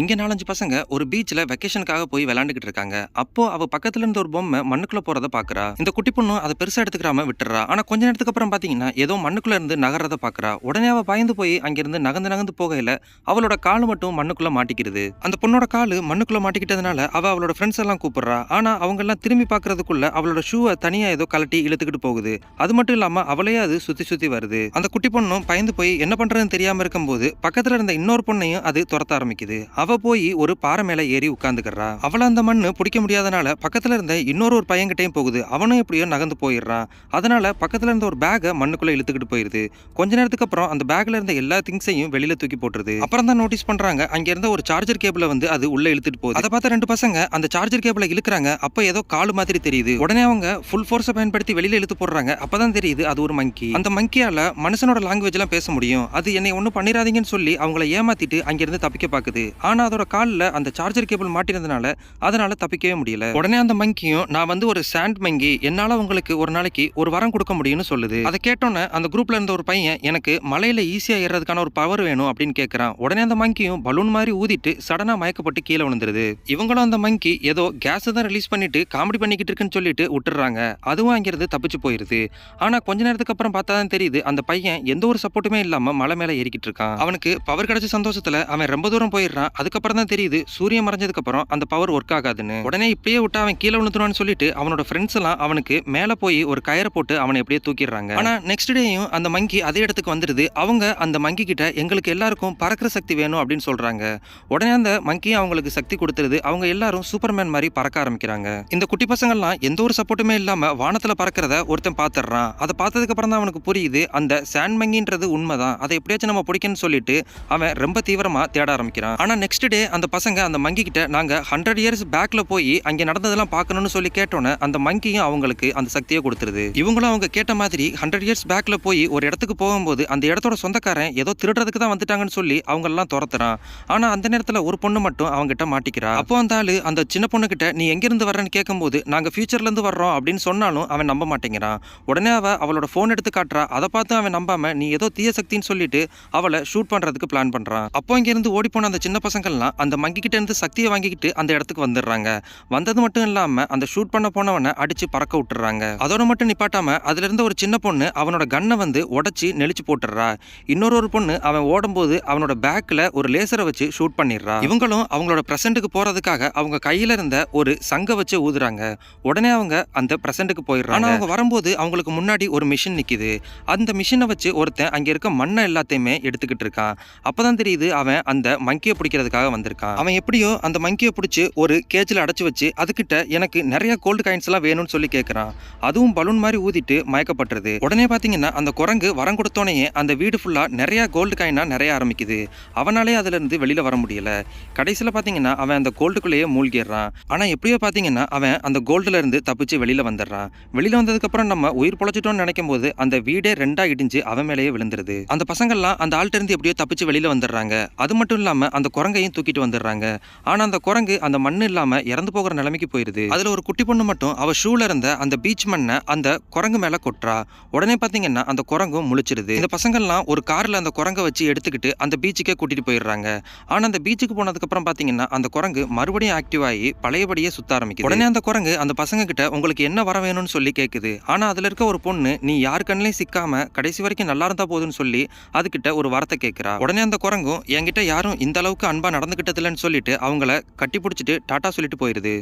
இங்கே நாலஞ்சு பசங்க ஒரு பீச்சில் வெக்கேஷனுக்காக போய் விளாண்டுக்கிட்டு இருக்காங்க. அப்போ அவ பக்கத்துல இருந்த ஒரு பொம்மை மண்ணுக்குள்ள போறத பாக்குறா. இந்த குட்டி பொண்ணு அதை பெருசா எடுத்துக்கிறாம விட்டுறா. ஆனா கொஞ்ச நேரத்துக்கு அப்புறம் பாத்தீங்கன்னா ஏதோ மண்ணுக்குள்ள இருந்து நகர்றத பாக்குறா. உடனே அவ பயந்து போய் அங்கிருந்து நகர்ந்து நகர்ந்து போகையில அவளோட கால் மட்டும் மண்ணுக்குள்ள மாட்டிக்கிறது அந்த பொண்ணோட காலு மண்ணுக்குள்ள மாட்டிக்கிட்டதுனால அவ அவளோட ஃப்ரெண்ட்ஸ் எல்லாம் கூப்பிடுறா. ஆனா அவங்க எல்லாம் திரும்பி பாக்குறதுக்குள்ள அவளோட ஷூவை தனியா ஏதோ கலட்டி இழுத்துக்கிட்டு போகுது. அது மட்டும் இல்லாம அவளையே அது சுத்தி சுத்தி வருது. அந்த குட்டி பொண்ணும் பயந்து போய் என்ன பண்றதுன்னு தெரியாம இருக்கும்போது பக்கத்துல இருந்த இன்னொரு பொண்ணையும் அது துரத்த ஆரம்பிக்குது. அவ போய் ஒரு பாறை மேல ஏறி உட்காந்துக்கிறா அவளை அந்த மண்ணு பிடிக்க முடியாதனால பக்கத்துல இருந்த இன்னொரு ஒரு பையன்கிட்டையும் போகுது. அவனும் எப்படியோ நகர்ந்து போயிடுறான் அதனால பக்கத்துல இருந்த ஒரு பேக்கை மண்ணுக்குள்ள இழுத்துக்கிட்டு போயிருது. கொஞ்ச நேரத்துக்கு அப்புறம் அந்த பேக்ல இருந்த எல்லா திங்ஸையும் வெளியில தூக்கி போட்டுருது. அப்புறம் தான் நோட்டீஸ் பண்றாங்க அங்க இருந்த ஒரு சார்ஜர் கேபிளை வந்து அது உள்ள இழுத்துட்டு போகுது. அதை பார்த்த ரெண்டு பசங்க அந்த சார்ஜர் கேபிளை இழுக்கிறாங்க. அப்ப ஏதோ காலு மாதிரி தெரியுது. உடனே அவங்க ஃபுல் ஃபோர்ஸை பயன்படுத்தி வெளியில இழுத்து போடுறாங்க. அப்பதான் தெரியுது அது ஒரு மங்கி அந்த மங்கியால மனுஷனோட லாங்குவேஜ் எல்லாம் பேச முடியும். அது என்னை ஒன்றும் பண்ணிடாதீங்கன்னு சொல்லி அவங்கள ஏமாத்திட்டு அங்கிருந்து தப்பிக்க பாக்குது. ஆனால் அதோட காலில் அந்த சார்ஜர் கேபிள் மாட்டினதுனால அதனால் தப்பிக்கவே முடியல. உடனே அந்த மங்கியும் நான் வந்து ஒரு சாண்ட் மங்கி என்னால் உங்களுக்கு ஒரு நாளைக்கு ஒரு வரம் கொடுக்க முடியும்னு சொல்லுது. அதை கேட்டோன்னே அந்த குரூப்பில் இருந்த ஒரு பையன் எனக்கு மலையில் ஈஸியாக ஏறதுக்கான ஒரு பவர் வேணும் அப்படின்னு கேட்குறான் உடனே அந்த மங்கியும் பலூன் மாதிரி ஊதிட்டு சடனாக மயக்கப்பட்டு கீழே விழுந்துருது. இவங்களும் அந்த மங்கி ஏதோ கேஸ் தான் ரிலீஸ் பண்ணிட்டு காமெடி பண்ணிக்கிட்டு இருக்குன்னு சொல்லிட்டு விட்டுறாங்க அதுவும் அங்கிருந்து தப்பிச்சு போயிருது. ஆனால் கொஞ்ச நேரத்துக்கு அப்புறம் பார்த்தா தான் தெரியுது அந்த பையன் எந்த ஒரு சப்போர்ட்டுமே இல்லாமல் மலை மேலே ஏறிக்கிட்டு இருக்கான். அவனுக்கு பவர் கிடைச்ச சந்தோஷத்தில் அவன் ரொம்ப தூரம் போயிடுறான். அதுக்கப்புறம் தான் தெரியுது சூரியன் மறைஞ்சதுக்கு அப்புறம் அந்த பவர் ஒர்க் ஆகாதுன்னு. உடனே இப்படியே விட்டு அவன் கீழே விழுந்துருவான்னு சொல்லிட்டு அவனோட ஃப்ரெண்ட்ஸ் எல்லாம் அவனுக்கு மேல போய் ஒரு கயரை போட்டு அவனை எப்படியே தூக்கிடுறாங்க. ஆனா நெக்ஸ்ட் டேயும் அந்த மங்கி அதே இடத்துக்கு வந்துடுது அவங்க அந்த மங்கி கிட்ட எங்களுக்கு எல்லாருக்கும் பறக்கிற சக்தி வேணும் அப்படின்னு சொல்றாங்க. உடனே அந்த மங்கி அவங்களுக்கு சக்தி கொடுத்துருது. அவங்க எல்லாரும் சூப்பர்மேன் மாதிரி பறக்க ஆரம்பிக்கிறாங்க. இந்த குட்டி பசங்கள்லாம் எந்த ஒரு சப்போர்ட்டுமே இல்லாம வானத்துல பறக்கிறத ஒருத்தன் பார்த்துடுறான் அதை பார்த்ததுக்கு அப்புறம் தான் அவனுக்கு புரியுது அந்த சேண்ட் மங்கின்றது உண்மைதான். அதை எப்படியாச்சும் நம்ம பிடிக்கணும்னு சொல்லிட்டு அவன் ரொம்ப தீவிரமா தேட ஆரம்பிக்கிறான். ஆனா நெக்ஸ்ட் டே அந்த பசங்க அந்த மங்கி கிட்ட நாங்க ஹண்ட்ரட் இயர்ஸ் பேக்ல போய் அங்க நடந்ததெல்லாம் பார்க்கணும்னு சொல்லி கேட்டோன்னே அந்த மங்கியும் அவங்களுக்கு அந்த சக்தியை கொடுத்துருது. இவங்களும் அவங்க கேட்ட மாதிரி ஹண்ட்ரட் இயர்ஸ் பேக்ல போய் ஒரு இடத்துக்கு போகும்போது அந்த இடத்தோட சொந்தக்காரன் ஏதோ திருடுறதுக்கு தான் வந்துட்டாங்கன்னு சொல்லி அவங்க எல்லாம் துரத்துறான். ஆனா அந்த நேரத்துல ஒரு பொண்ணு மட்டும் அவங்க கிட்ட மாட்டிக்கிறா. அப்போ அந்த ஆளு அந்த சின்ன பொண்ணு கிட்ட நீ எங்கேருந்து வர்றேன்னு கேட்கும்போது நாங்க ஃபியூச்சர்ல இருந்து வர்றோம் அப்படின்னு சொன்னாலும் அவன் நம்ப மாட்டேங்கிறான். உடனே அவ அவளோட ஃபோன் எடுத்து காட்டுறா. அதை பார்த்து அவன் நம்பாம நீ ஏதோ தீய சக்தின்னு சொல்லிட்டு அவளை ஷூட் பண்றதுக்கு பிளான் பண்றான். அப்போ இங்க இருந்து ஓடி போன அந்த சின்ன பசங்கள்லாம் அந்த மங்கிகிட்ட இருந்து சக்தியை வாங்கிக்கிட்டு அந்த இடத்துக்கு வந்துடுறாங்க. வந்தது மட்டும் இல்லாம அந்த ஷூட் பண்ண போனவனை அடிச்சு பறக்க விட்டுறாங்க அதோட மட்டும் நிப்பாட்டாம அதுல இருந்த ஒரு சின்ன பொண்ணு அவனோட கண்ணை வந்து உடைச்சி நெளிச்சு போட்டுறா இன்னொரு ஒரு பொண்ணு அவன் ஓடும்போது அவனோட பேக்ல ஒரு லேசரை வச்சு ஷூட் பண்ணிடுறா. இவங்களும் அவங்களோட பிரசன்ட்டுக்கு போறதுக்காக அவங்க கையில இருந்த ஒரு சங்க வச்சு ஊதுறாங்க. உடனே அவங்க அந்த பிரசன்ட்டுக்கு போயிடுறாங்க. அவங்க வரும்போது அவங்களுக்கு முன்னாடி ஒரு மிஷின் நிக்குது. அந்த மிஷினை வச்சு ஒருத்தன் அங்க இருக்க மண்ணை எல்லாத்தையுமே எடுத்துக்கிட்டு இருக்கான். அப்பதான் தெரியுது அவன் அந்த மங்கியை பிடிக்கிறதுக்காக வந்திருக்கான் அவன் எப்படியோ அந்த மங்கியை பிடிச்சி ஒரு கேஜில் அடைச்சு வச்சு அதுகிட்ட எனக்கு நிறைய கோல்டு காயின்ஸ் எல்லாம் வேணும்னு சொல்லி கேட்கிறான் அதுவும் பலூன் மாதிரி ஊதிட்டு மயக்கப்பட்டுறது உடனே பாத்தீங்கன்னா அந்த குரங்கு வரம் கொடுத்தோனையே அந்த வீடு ஃபுல்லா நிறைய கோல்டு காயினா நிறைய ஆரம்பிக்குது. அவனாலே அதுல இருந்து வெளியில வர முடியல. கடைசியில பாத்தீங்கன்னா அவன் அந்த கோல்டுக்குள்ளேயே மூழ்கிடுறான். ஆனா எப்படியோ பாத்தீங்கன்னா அவன் அந்த கோல்டுல இருந்து தப்பிச்சு வெளியில வந்துடுறான். வெளியில வந்ததுக்கு அப்புறம் நம்ம உயிர் பொழைச்சிட்டோம்னு நினைக்கும் போது அந்த வீடே ரெண்டா இடிஞ்சு அவன் மேலேயே விழுந்துருது. அந்த பசங்கள்லாம் அந்த ஆள்கிட்ட இருந்து எப்படியோ தப்பிச்சு வெளியில வந்துடுறாங்க. அது மட்டும் இல்லாம அந்த குரங்கு குரங்கையும் தூக்கிட்டு வந்துடுறாங்க. ஆனா அந்த குரங்கு அந்த மண்ணு இல்லாம இறந்து போகிற நிலைமைக்கு போயிடுது அதுல ஒரு குட்டி பொண்ணு மட்டும் அவள் ஷூல இருந்த அந்த பீச் மண்ணை அந்த குரங்கு மேல கொட்டுறா. உடனே பாத்தீங்கன்னா அந்த குரங்கும் முழிச்சிருது. இந்த பசங்கள்லாம் ஒரு கார்ல அந்த குரங்கை வச்சு எடுத்துக்கிட்டு அந்த பீச்சுக்கே கூட்டிட்டு போயிடுறாங்க. ஆனா அந்த பீச்சுக்கு போனதுக்கு அப்புறம் அந்த குரங்கு மறுபடியும் ஆக்டிவ் ஆகி பழையபடியே சுத்த ஆரம்பிக்குது. உடனே அந்த குரங்கு அந்த பசங்க கிட்ட உங்களுக்கு என்ன வர வேணும்னு சொல்லி கேட்குது ஆனா அதுல இருக்க ஒரு பொண்ணு நீ யார் கண்ணிலையும் சிக்காம கடைசி வரைக்கும் நல்லா இருந்தா போதும்னு சொல்லி அதுகிட்ட ஒரு வார்த்தை கேட்குறா உடனே அந்த குரங்கும் என்கிட்ட யாரும் இந்த அளவுக்கு அன்பா நடந்துகிட்டது சொல்லிட்டு அவங்கள கட்டி பிடிச்சிட்டு டாட்டா சொல்லிட்டு போயிருது.